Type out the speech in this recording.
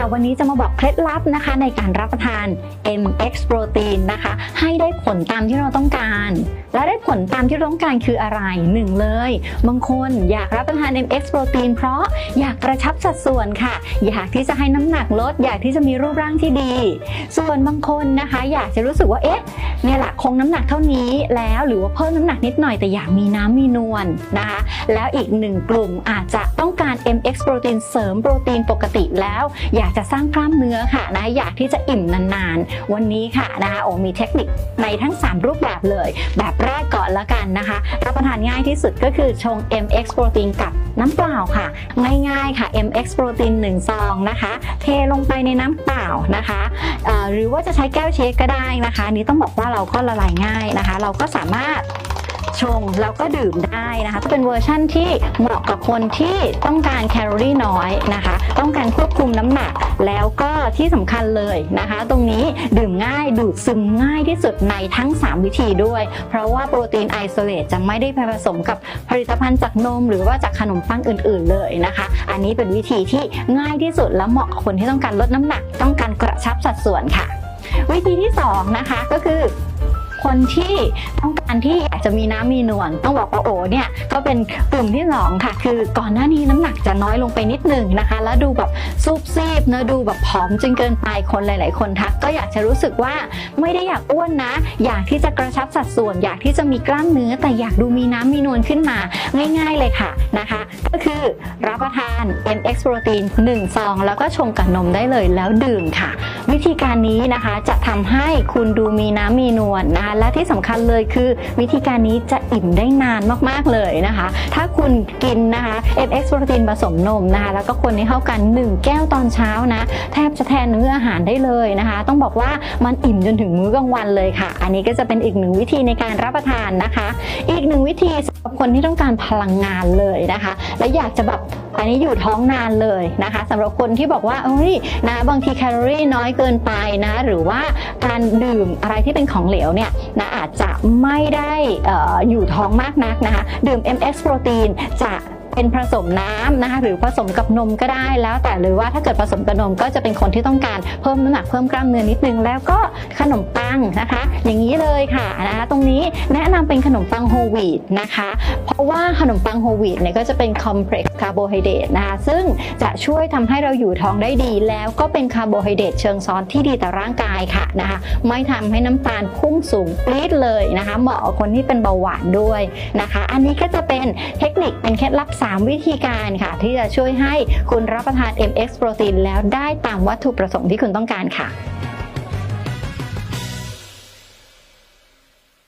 ค่ะ วันนี้จะมาบอกเคล็ดลับนะคะในการรับประทาน MX โปรตีนนะคะ ให้ได้ผลตามที่เราต้องการ และได้ผลตามที่ต้องการคืออะไรหนึ่งเลย บางคนอยากรับประทาน MX Protein เพราะอยากกระชับสัดส่วนค่ะ อยากที่จะให้น้ำหนักลด อยากที่จะมีรูปร่างที่ดี ส่วนบางคนนะคะ อยากจะรู้สึกว่าเอ๊ะเนี่ยแหละคงน้ำหนักเท่านี้แล้วหรือว่าเพิ่มน้ำหนักนิดหน่อยแต่อยากมีน้ำมีนวลนะคะ แล้วอีกหนึ่งกลุ่มอาจจะต้องการ MX Protein เสริมโปรตีนปกติแล้ว อยากจะสร้างกล้ามเนื้อค่ะนะอยากที่จะอิ่มนานๆ วันนี้ค่ะนะคะโอมีเทคนิคในทั้ง 3 รูปแบบเลยแบบแรกก่อนละกันนะคะ รับประทานง่ายที่สุดก็คือชง MX โปรตีนกับน้ำเปล่าค่ะ ง่ายๆค่ะ MX โปรตีน1ซองนะคะ เทลงไปในน้ำเปล่านะคะหรือว่าจะใช้แก้วเชคก็ได้นะคะนี้ต้องบอกว่าเราก็ละลายง่ายนะคะ เราก็สามารถ ชงแล้วก็ดื่มได้นะคะเป็นเวอร์ชั่นที่เหมาะกับคนที่ต้องการแคลอรี่น้อยนะคะ ต้องการควบคุมน้ำหนักแล้วก็ที่สำคัญเลยนะคะ ตรงนี้ดื่มง่ายดูดซึมง่ายที่สุดในทั้ง 3 วิธีด้วย เพราะว่าโปรตีนไอโซเลตจะไม่ได้ไปผสมกับผลิตภัณฑ์จากนม หรือว่าจากขนมปังอื่น ๆ เลยนะคะ อันนี้เป็นวิธีที่ง่ายที่สุดและเหมาะกับคนที่ต้องการลดน้ำหนัก ต้องการกระชับสัดส่วนค่ะ วิธีที่สองนะคะก็คือ คนที่ต้องการที่อยากจะมีน้ำมีนวลต้องบอกว่าโอ้เนี่ยก็เป็นกลุ่มที่สองค่ะ คือก่อนหน้านี้น้ำหนักจะน้อยลงไปนิดหนึ่งนะคะ แล้วดูแบบซูบซีบเนะดูแบบผอมจนเกินไปคนหลาย ๆ คนทักก็อยากจะรู้สึกว่าไม่ได้อยากอ้วนนะ อยากที่จะกระชับสัดส่วน อยากที่จะมีกล้ามเนื้อ แต่อยากดูมีน้ำมีนวลขึ้นมาง่าย ๆ เลยค่ะนะคะ ก็คือรับประทาน MX Protein 1ซองแล้วก็ชงกับนมได้เลยแล้วดื่มค่ะ วิธีการนี้นะคะจะทำให้คุณดูมีน้ำมีนวลนะคะและที่สำคัญเลยคือ วิธีการนี้จะอิ่มได้นานมากๆเลยนะคะ ถ้าคุณกินนะคะ MX Protein ผสมนมนะคะแล้วก็คนให้เข้ากัน 1 แก้วตอนเช้านะ แทบจะแทนมื้ออาหารได้เลยนะคะ ต้องบอกว่ามันอิ่มจนถึงมื้อกลางวันเลยค่ะ อันนี้ก็จะเป็นอีกหนึ่งวิธีในการรับประทานนะคะ อีกหนึ่งวิธีสำหรับคนที่ต้องการพลังงานเลยนะคะ และอยากจะแบบ อันนี้อยู่ท้องนานเลยนะคะสำหรับคนที่บอกว่าเอ้ยนะบางทีแคลอรี่น้อยเกินไปนะหรือว่าการดื่มอะไรที่เป็นของเหลวเนี่ยนะอาจจะไม่ได้อออยู่ท้องมากนักนะคะดื่ม MX โปรตีนจะ เป็นผสมน้ำนะคะหรือผสมกับนมก็ได้แล้ว แต่หรือว่าถ้าเกิดผสมกับนมก็จะเป็นคนที่ต้องการเพิ่มน้ำหนักเพิ่มกล้ามเนื้อนิดนึงแล้วก็ขนมปังนะคะ อย่างนี้เลยค่ะนะคะตรงนี้แนะนำเป็นขนมปังโฮลวีตนะคะ เพราะว่าขนมปังโฮลวีตเนี่ยก็จะเป็นคอมเพล็กซ์คาร์โบไฮเดรตนะคะซึ่งจะช่วยทำให้เราอยู่ท้องได้ดี แล้วก็เป็นคาร์โบไฮเดรตเชิงซ้อนที่ดีต่อร่างกายค่ะนะคะไม่ทำให้น้ำตาลพุ่งสูงปรี๊ดเลยนะคะเหมาะกับคนที่เป็นเบาหวานด้วยนะคะ อันนี้ก็จะเป็นเทคนิคเป็นเคล็ดลับ3 วิธีการค่ะ ที่จะช่วยให้คุณรับประทาน MX โปรตีนแล้วได้ตามวัตถุประสงค์ที่คุณต้องการค่ะ